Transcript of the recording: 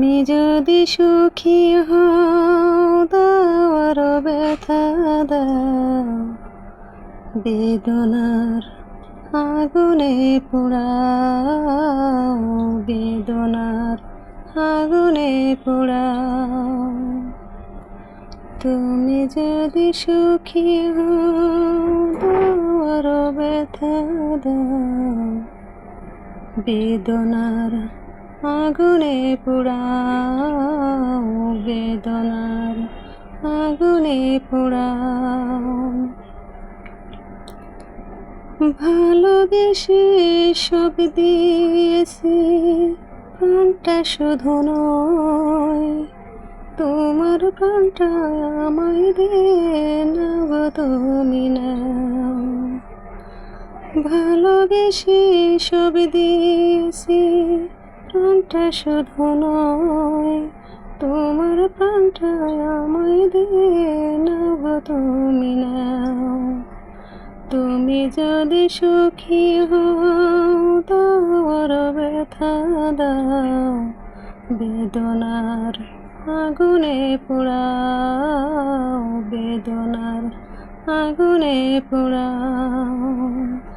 তুমি যদি সুখী হও ব্যথা বেদনার আগুনে পোড়াও, বেদনার আগুনে পোড়াও। তুমি যদি সুখী হও ব্যথা বেদনার আগুনে পোড়াও বেদনার, আগুনে পোড়াও। ভালোবেসে সব দিয়েছি, প্রাণটা শুধু নয়, তোমার প্রাণটা আমায় দে না তুমি ভালোবেসে সব দিয়েছি প্রাণটা শুধু নয়, তোমার প্রাণটা আমায় দে না গো তুমি নাও। তুমি যদি সুখী হও, তোর ব্যথা দাও, বেদনার আগুনে পোড়াও, বেদনার আগুনে পোড়াও।